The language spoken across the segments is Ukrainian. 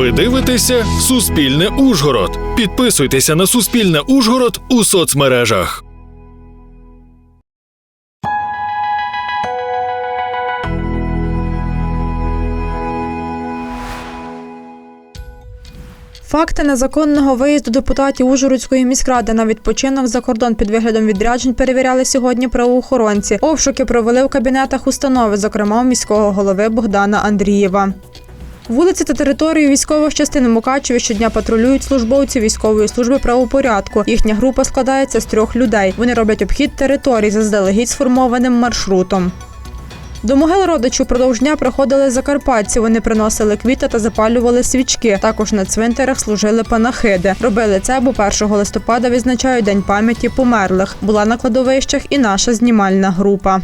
Ви дивитеся Суспільне Ужгород. Підписуйтеся на Суспільне Ужгород у соцмережах. Факти незаконного виїзду депутатів Ужгородської міськради на відпочинок за кордон під виглядом відряджень перевіряли сьогодні правоохоронці. Обшуки провели в кабінетах установи, зокрема у міського голови Богдана Андрієва. Вулиці та територію військових частин Мукачеві щодня патрулюють службовці військової служби правопорядку. Їхня група складається з трьох людей. Вони роблять обхід територій заздалегідь сформованим маршрутом. До могил родичів продовж дня приходили закарпатці. Вони приносили квіти та запалювали свічки. Також на цвинтарах служили панахиди. Робили це, бо 1 листопада відзначають День пам'яті померлих. Була на кладовищах і наша знімальна група.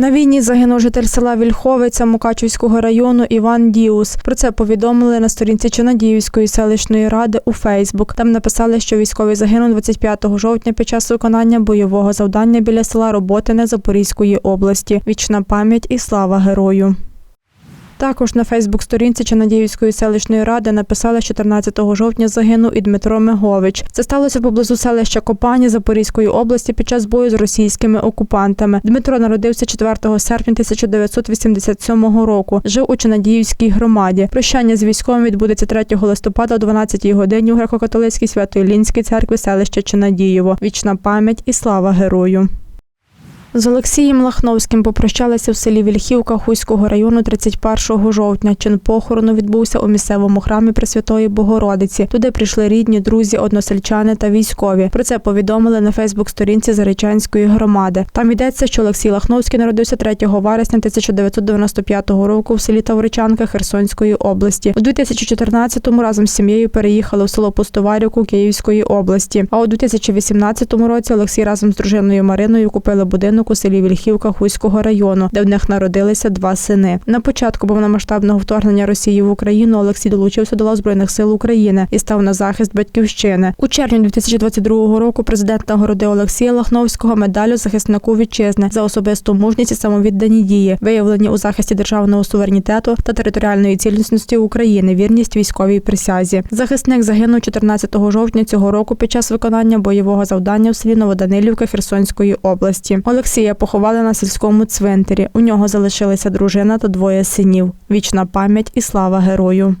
На війні загинув житель села Вільховиця Мукачівського району Іван Діус. Про це повідомили на сторінці Чонадіївської селищної ради у Фейсбук. Там написали, що військовий загинув 25 жовтня під час виконання бойового завдання біля села Роботине Запорізької області. Вічна пам'ять і слава герою. Також на Фейсбук-сторінці Чонадіївської селищної ради написали, що 14 жовтня загинув і Дмитро Мегович. Це сталося поблизу селища Копані Запорізької області під час бою з російськими окупантами. Дмитро народився 4 серпня 1987 року. Жив у Чонадіївській громаді. Прощання з військовим відбудеться 3 листопада о 12 годині у греко-католицькій свято-Ілінській церкві селища Чонадієво. Вічна пам'ять і слава герою. З Олексієм Лахновським попрощалися в селі Вільхівка Хуського району 31 жовтня. Чин похорону відбувся у місцевому храмі Пресвятої Богородиці. Туди прийшли рідні, друзі, односельчани та військові. Про це повідомили на Фейсбук-сторінці Заречанської громади. Там йдеться, що Олексій Лахновський народився 3 вересня 1995 року в селі Тавричанка Херсонської області. У 2014-му разом з сім'єю переїхали в село Пустоварівку Київської області. А у 2018 році Олексій разом з дружиною Мариною купили будинок у селі Вільхівка Хуського району, де в них народилися два сини. На початку повномасштабного вторгнення Росії в Україну Олексій долучився до збройних сил України і став на захист батьківщини. У червні 2022 року президент нагородив Олексія Лахновського медаллю захиснику вітчизни за особисту мужність і самовіддані дії, виявлені у захисті державного суверенітету та територіальної цілісності України, вірність військовій присязі. Захисник загинув 14 жовтня цього року під час виконання бойового завдання в селі Новоданилівка Херсонської області. Олексія поховали на сільському цвинтарі. У нього залишилися дружина та двоє синів. Вічна пам'ять і слава герою.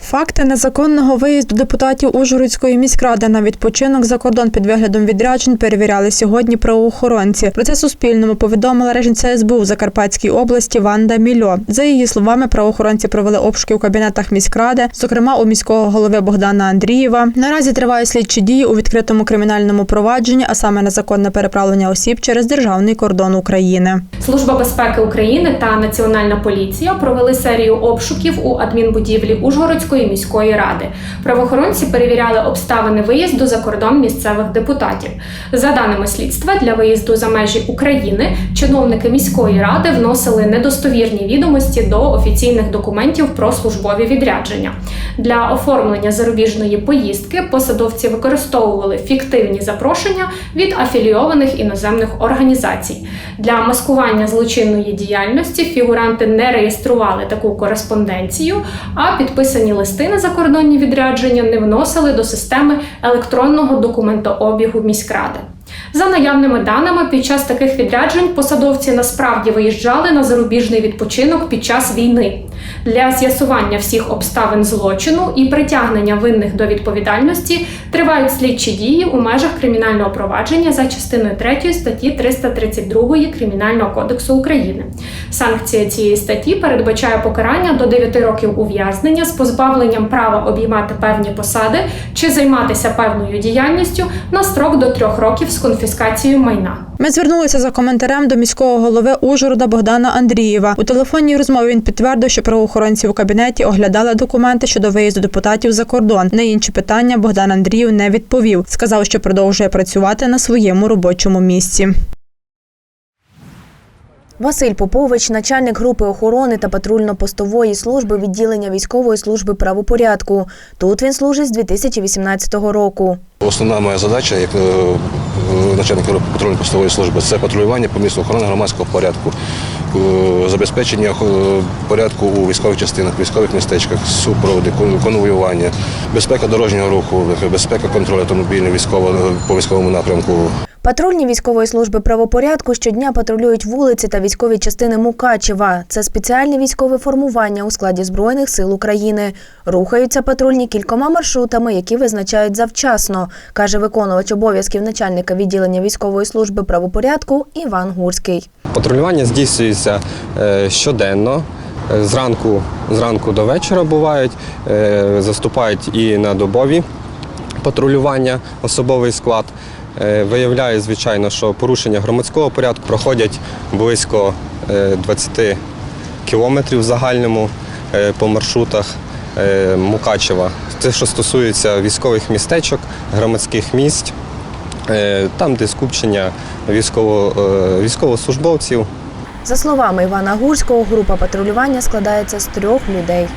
Факти незаконного виїзду депутатів Ужгородської міськради на відпочинок за кордон під виглядом відряджень перевіряли сьогодні правоохоронці. Про це Суспільному повідомила речниця СБУ в Закарпатській області Ванда Мільо. За її словами, правоохоронці провели обшуки у кабінетах міськради, зокрема у міського голови Богдана Андрієва. Наразі тривають слідчі дії у відкритому кримінальному провадженні, а саме незаконне переправлення осіб через державний кордон України. Служба безпеки України та Національна поліція провели серію обшуків у адмінбудівлі Ужгородської міської ради. Правоохоронці перевіряли обставини виїзду за кордон місцевих депутатів. За даними слідства, для виїзду за межі України чиновники міської ради вносили недостовірні відомості до офіційних документів про службові відрядження. Для оформлення зарубіжної поїздки посадовці використовували фіктивні запрошення від афілійованих іноземних організацій. Для маскування злочинної діяльності фігуранти не реєстрували таку кореспонденцію, а підписані листи на закордонні відрядження не вносили до системи електронного документообігу міськради. За наявними даними, під час таких відряджень посадовці насправді виїжджали на зарубіжний відпочинок під час війни. Для з'ясування всіх обставин злочину і притягнення винних до відповідальності тривають слідчі дії у межах кримінального провадження за частиною 3 статті 332 Кримінального кодексу України. Санкція цієї статті передбачає покарання до 9 років ув'язнення з позбавленням права обіймати певні посади чи займатися певною діяльністю на строк до 3 років з конфіскацією майна. Ми звернулися за коментарем до міського голови Ужгорода Богдана Андрієва. У телефонній розмові він підтвердив, що правоохоронці у кабінеті оглядали документи щодо виїзду депутатів за кордон. На інші питання Богдан Андріїв не відповів. Сказав, що продовжує працювати на своєму робочому місці. Василь Попович, начальник групи охорони та патрульно-постової служби відділення військової служби правопорядку. Тут він служить з 2018 року. Основна моя задача як е, е, начальника патрульно постової служби це патрулювання по місту охорони громадського порядку, е, забезпечення порядку у військових частинах, військових містечках, супроводи, конвоювання, безпека дорожнього руху, безпека контролю автомобільних військово по військовому напрямку. Патрульні військової служби правопорядку щодня патрулюють вулиці та військові частини Мукачева. Це спеціальне військове формування у складі Збройних сил України. Рухаються патрульні кількома маршрутами, які визначають завчасно, каже виконувач обов'язків начальника відділення військової служби правопорядку Іван Гурський. Патрулювання здійснюється е, щоденно. Е, Зранку, зранку до вечора бувають, е, заступають і на добові патрулювання, особовий склад. Е, Виявляє, звичайно, що порушення громадського порядку проходять близько е, 20 кілометрів в загальному е, по маршрутах е, Мукачева. Це що стосується військових містечок, громадських місць, е, там, де скупчення військово, е, військовослужбовців. За словами Івана Гурського, група патрулювання складається з трьох людей.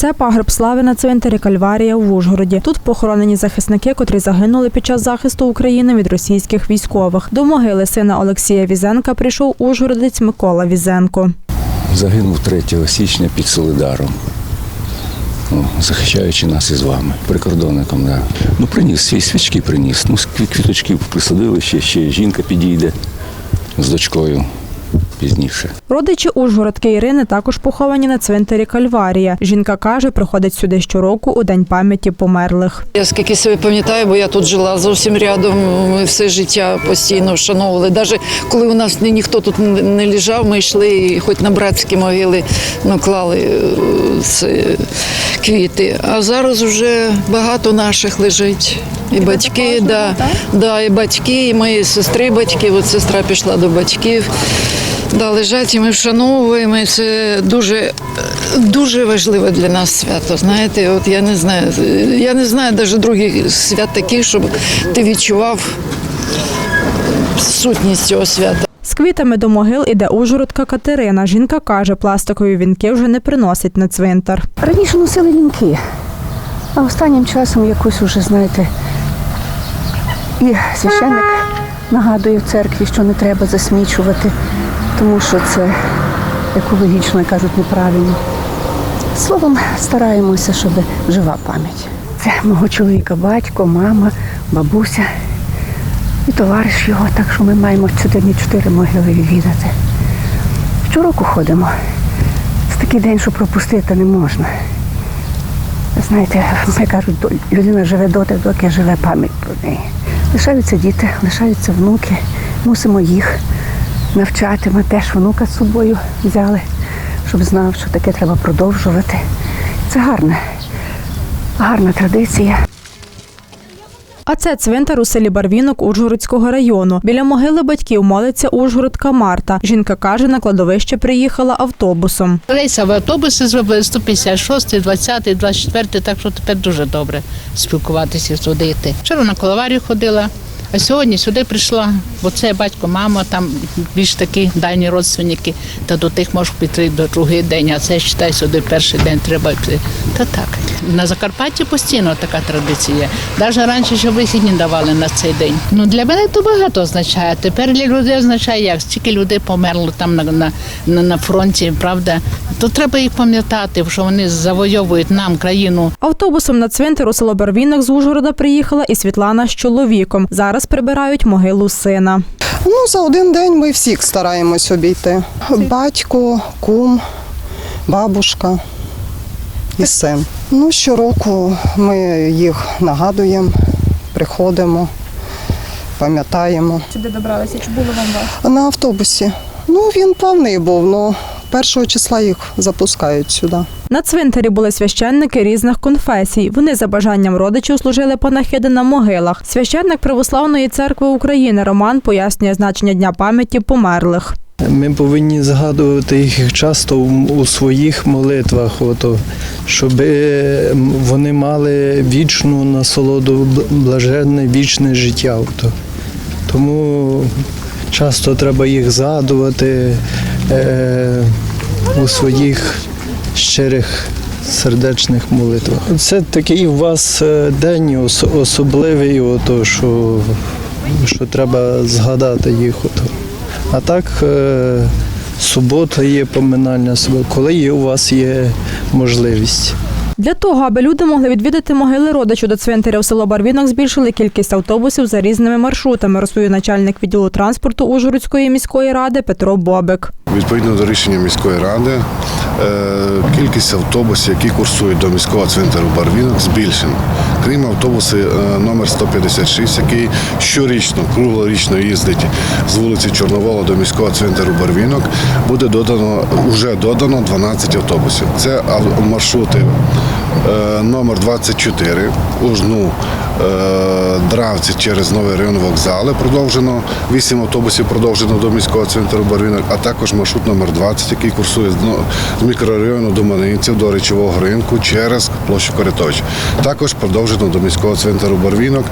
Це пагреб слави на цвинтарі Кальварія в Ужгороді. Тут похоронені захисники, котрі загинули під час захисту України від російських військових. До могили сина Олексія Візенка прийшов ужгородець Микола Візенко. Загинув 3 січня під Солидаром, захищаючи нас із вами, прикордонником. Да. Ну, приніс свій свічки приніс. Ну, кві- квіточків присадили, ще, ще жінка підійде з дочкою пізніше. Родичі Ужгородки Ірини також поховані на цвинтарі Кальварія. Жінка каже, приходить сюди щороку у день пам'яті померлих. Я скільки себе пам'ятаю, бо я тут жила зовсім рядом. Ми все життя постійно вшановували. Навіть коли у нас ні, ніхто тут не лежав, ми йшли і хоч на братські могили ну, клали е, це, квіти. А зараз вже багато наших лежить. І батьки, да, да, і батьки, і мої сестри батьки. От сестра пішла до батьків. Да, лежать і ми вшановуємо. і Це дуже, дуже важливе для нас свято. Знаєте, от я не знаю, я не знаю навіть других свят таких, щоб ти відчував сутність цього свята. З квітами до могил іде Ужгородка Катерина. Жінка каже, пластикові вінки вже не приносить на цвинтар. Раніше носили вінки, а останнім часом якось уже, знаєте, і священник нагадує в церкві, що не треба засмічувати, тому що це екологічно, як кажуть, неправильно. Словом, стараємося, щоб жива пам'ять. Це мого чоловіка батько, мама, бабуся і товариш його, так що ми маємо сьогодні чотири могили відвідати. Щороку ходимо. Це такий день, що пропустити не можна. Знаєте, ми кажуть, людина живе доти, доки живе пам'ять про неї. Лишаються діти, лишаються внуки, мусимо їх навчати. Ми теж внука з собою взяли, щоб знав, що таке треба продовжувати. Це гарна, гарна традиція. А це цвинтар у селі Барвінок Ужгородського району. Біля могили батьків молиться Ужгородка Марта. Жінка каже, на кладовище приїхала автобусом. Рейсові автобуси зробили 156, 20, 24, так що тепер дуже добре спілкуватися сюди йти. Вчора на коловарі ходила, а сьогодні сюди прийшла, бо це батько, мама, там більш такі дальні родственники, та до тих можеш піти до другий день, а це считай сюди перший день треба йти. Та так. На Закарпатті постійно така традиція. Навіть раніше ще вихідні давали на цей день. Ну для мене то багато означає. Тепер для людей означає як стільки людей померло там на, на, на, на фронті, правда. То треба їх пам'ятати, що вони завойовують нам країну. Автобусом на цвинтар у село Барвінок з Ужгорода приїхала і Світлана з чоловіком. Зараз прибирають могилу сина. Ну, за один день ми всіх стараємось обійти. Батько, кум, бабушка і син. Ну, щороку ми їх нагадуємо, приходимо, пам'ятаємо. Сюди добралися. Чи було вам важко? На автобусі. Ну, він повний був, але першого числа їх запускають сюди. На цвинтарі були священники різних конфесій. Вони за бажанням родичів служили панахиди на могилах. Священник Православної церкви України Роман пояснює значення дня пам'яті померлих. Ми повинні згадувати їх часто у своїх молитвах, ото, щоб е, вони мали вічну насолоду, блаженне вічне життя. Ото. Тому часто треба їх згадувати е, у своїх щирих сердечних молитвах. Це такий у вас е, день особливий, ото, що, що треба згадати їх. Ото. А так, е, субота є поминальна субота, коли є, у вас є можливість. Для того, аби люди могли відвідати могили родичів до цвинтаря у село Барвінок, збільшили кількість автобусів за різними маршрутами, розповів начальник відділу транспорту Ужгородської міської ради Петро Бобик. Відповідно до рішення міської ради, е, кількість автобусів, які курсують до міського центру Барвінок, збільшена. Крім автобусу е, номер 156, який щорічно, круглорічно їздить з вулиці Чорновола до міського центру Барвінок, буде додано вже додано 12 автобусів. Це маршрути е, номер 24, Ужну, Дравці через новий район вокзали продовжено. 8 автобусів продовжено до міського центру Барвінок, а також маршрут номер 20, який курсує з ну, мікрорайону до Манинців, до речового ринку через площу Коритович. Також продовжено до міського центру Барвінок.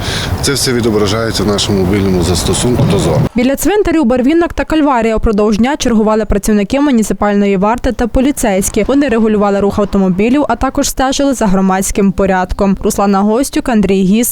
Це все відображається в нашому мобільному застосунку «Дозор». Біля цвинтарів Барвінок та Кальварія упродовж дня чергували працівники муніципальної варти та поліцейські. Вони регулювали рух автомобілів, а також стежили за громадським порядком. Руслана Гостюк, Андрій